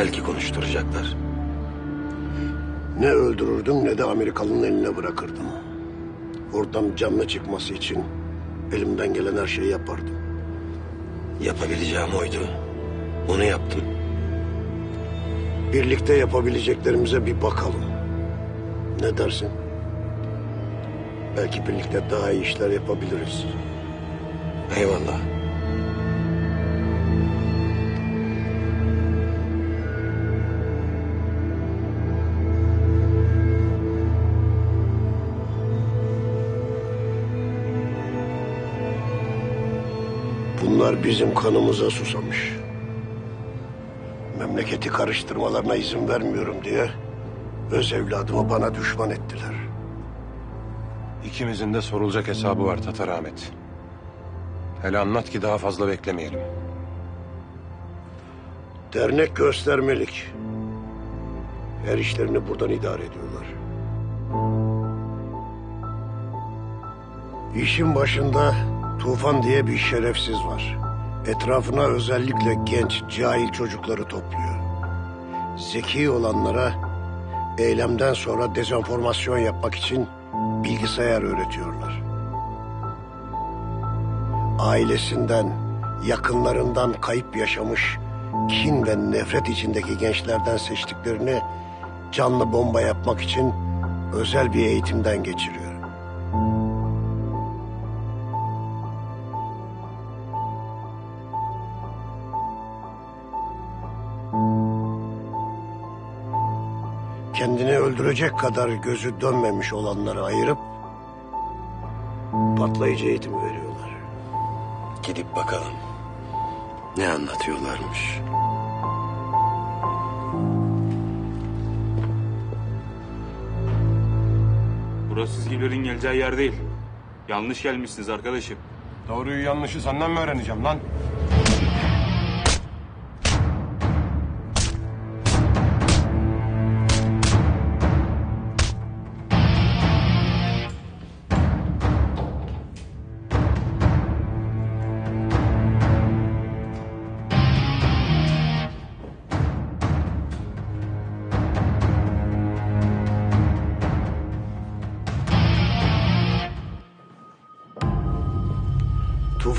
Belki konuşturacaklar. Ne öldürürdüm ne de Amerikalı'nın eline bırakırdım. Oradan canlı çıkması için elimden gelen her şeyi yapardım. Yapabileceğim oydu. Onu yaptım. Birlikte yapabileceklerimize bir bakalım. Ne dersin? Belki birlikte daha iyi işler yapabiliriz. Eyvallah. Bunlar bizim kanımıza susamış. Memleketi karıştırmalarına izin vermiyorum diye öz evladımı bana düşman ettiler. İkimizin de sorulacak hesabı var Tatar Ahmet. Hele anlat ki daha fazla beklemeyelim. Dernek göstermelik. Her işlerini buradan idare ediyorlar. İşin başında Tufan diye bir şerefsiz var. Etrafına özellikle genç, cahil çocukları topluyor. Zeki olanlara eylemden sonra dezenformasyon yapmak için bilgisayar öğretiyorlar. Ailesinden, yakınlarından kayıp yaşamış, kin ve nefret içindeki gençlerden seçtiklerini canlı bomba yapmak için özel bir eğitimden geçiriyor. Kendini öldürecek kadar gözü dönmemiş olanları ayırıp patlayıcı eğitim veriyorlar. Gidip bakalım. Ne anlatıyorlarmış. Burası sizgilerin geleceği yer değil. Yanlış gelmişsiniz arkadaşım. Doğruyu yanlışı senden mi öğreneceğim lan?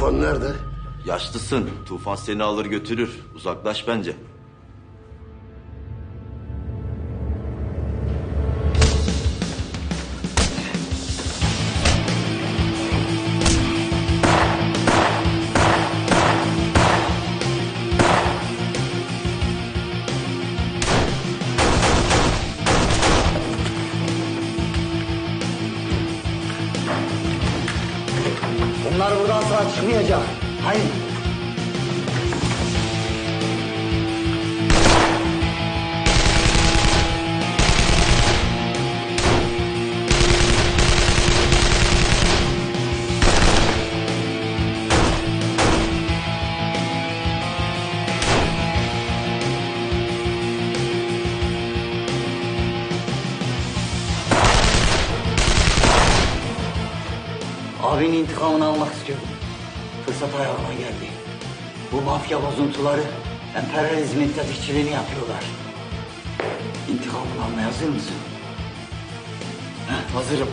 Tufan nerede? Yaşlısın. Tufan seni alır götürür. Uzaklaş bence. Bunlar buradan sağ çıkmayacak. Hayır. Abinin intikamını almak istiyordum. Fırsat ayağıma geldi. Bu mafya bozuntuları emperyalizmin tetikçiliğini yapıyorlar. İntikamını almaya hazır mısın? Heh, hazırım.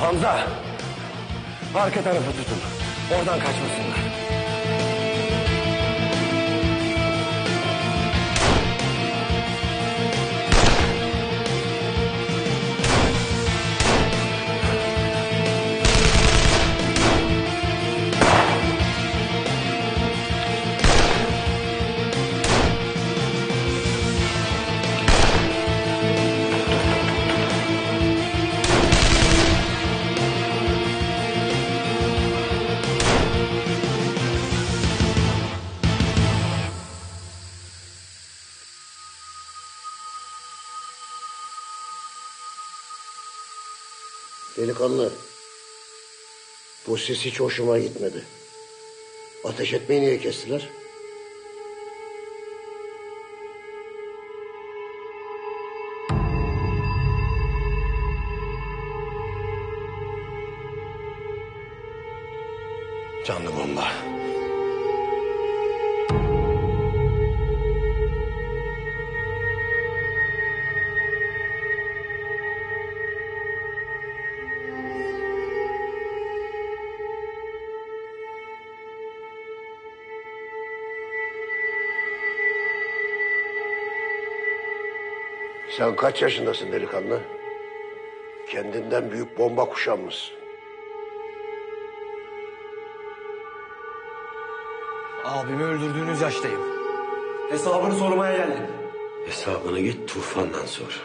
Hamza! Arka tarafı tutun. Oradan kaçmasınlar. Delikanlı. Bu ses hiç hoşuma gitmedi. Ateş etmeyi niye kestiler? Canlı bomba. Sen kaç yaşındasın delikanlı? Kendinden büyük bomba kuşanmışsın. Abimi öldürdüğünüz yaştayım. Hesabını sormaya geldim. Hesabını git tufandan sor.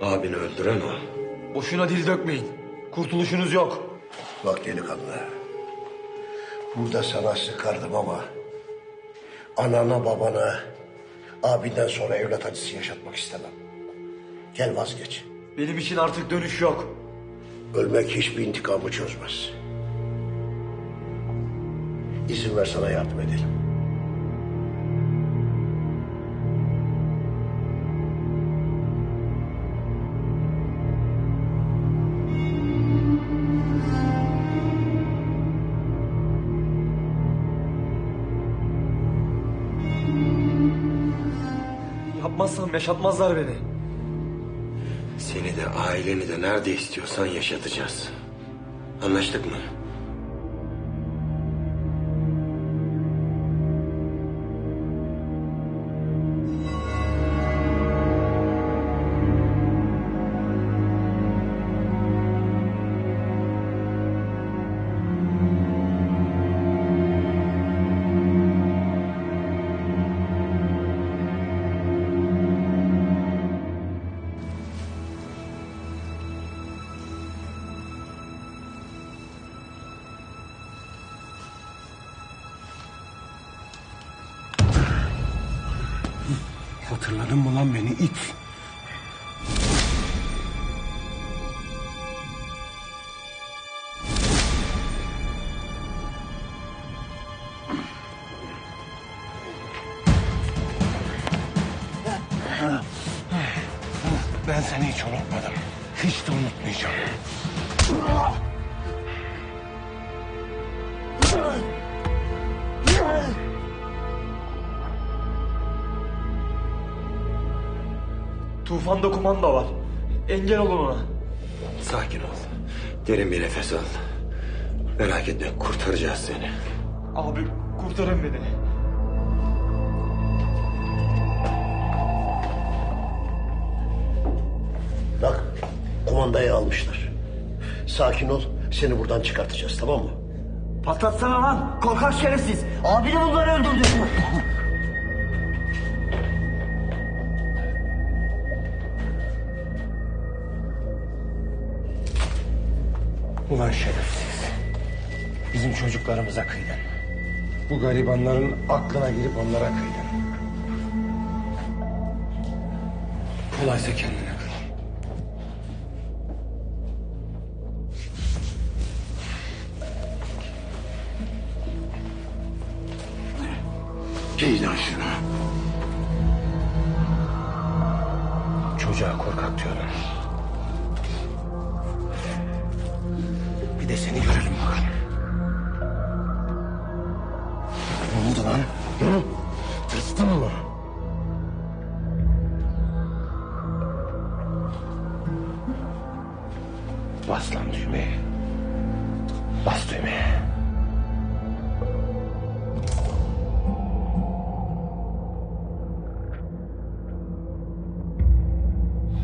Abini öldüren o. Boşuna dil dökmeyin. Kurtuluşunuz yok. Bak delikanlı. Burada sana sıkardım ama... ...anana babana... ...abinden sonra evlat acısı yaşatmak istemem. Gel vazgeç. Benim için artık dönüş yok. Ölmek hiçbir intikamı çözmez. İzin ver sana yardım edelim. Yapmazsam yaşatmazlar beni. Seni de aileni de nerede istiyorsan yaşatacağız. Anlaştık mı? Hatırladın mı lan beni it? Ben seni hiç unutmadım. Hiç de unutmayacağım. Tufanda kumanda var. Engel olun ona. Sakin ol. Derin bir nefes al. Merak etme kurtaracağız seni. Abi kurtarın beni. Bak kumandayı almışlar. Sakin ol seni buradan çıkartacağız tamam mı? Patlatsana lan korkak şerefsiz. Abini bunları öldürdü. Ulan şerefsiz. Bizim çocuklarımıza kıydın. Bu garibanların aklına girip onlara kıydın. Kolaysa kendine kıy. Giy lan şunu. Çocuğa korkak diyordun. De seni görelim bakalım. Ne oldu lan? Hı? Tırstın mı? Bas lan düğmeye. Bas düğmeye.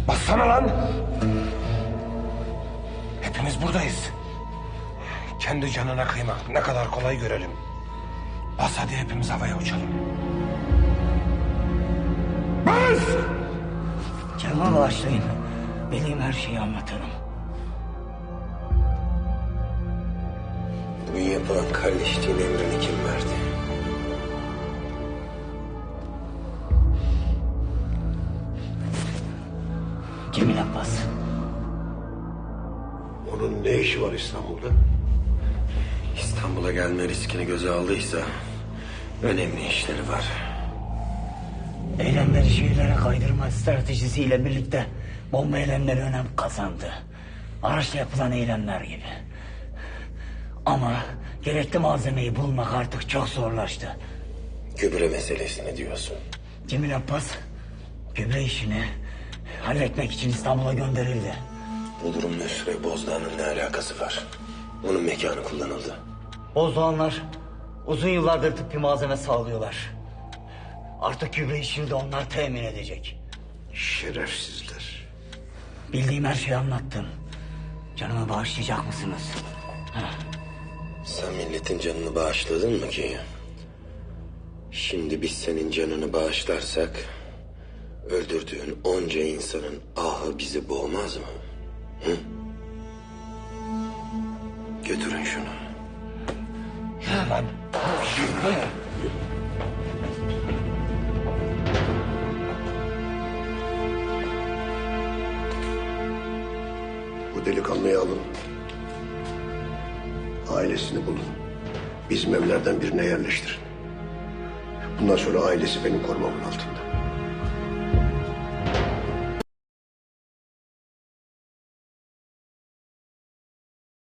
Bassana lan. Hepimiz buradayız. Kendi canına kıymak ne kadar kolay görelim. Bas hadi hepimiz havaya uçalım. Bas! Canıma bağışlayın. Benim her şeyi anlatırım. Bu yapılan kardeşliğin emrini kim verdi? Cemil Abbas. Onun ne işi var İstanbul'da? İstanbul'a gelme riskini göze aldıysa önemli işleri var. Eylemleri şehirlere kaydırma stratejisiyle birlikte bomba eylemleri önem kazandı. Araçla yapılan eylemler gibi. Ama gerekli malzemeyi bulmak artık çok zorlaştı. Gübre meselesini diyorsun. Cemil Abbas gübre işini halletmek için İstanbul'a gönderildi. Bu durumla Süre Bozdağ'ın ne alakası var? Onun mekanı kullanıldı. Bozdoğanlar uzun yıllardır tıbbi malzeme sağlıyorlar. Artık gübre işini de onlar temin edecek. Şerefsizler. Bildiğim her şeyi anlattım. Canımı bağışlayacak mısınız? Sen milletin canını bağışladın mı ki? Şimdi biz senin canını bağışlarsak... ...öldürdüğün onca insanın ahı bizi boğmaz mı? Hı? Götürün şunu. Lan. Bu delikanlıyı alın. Ailesini bulun. Bizim evlerden birine yerleştirin. Bundan sonra ailesi benim korumamın altında.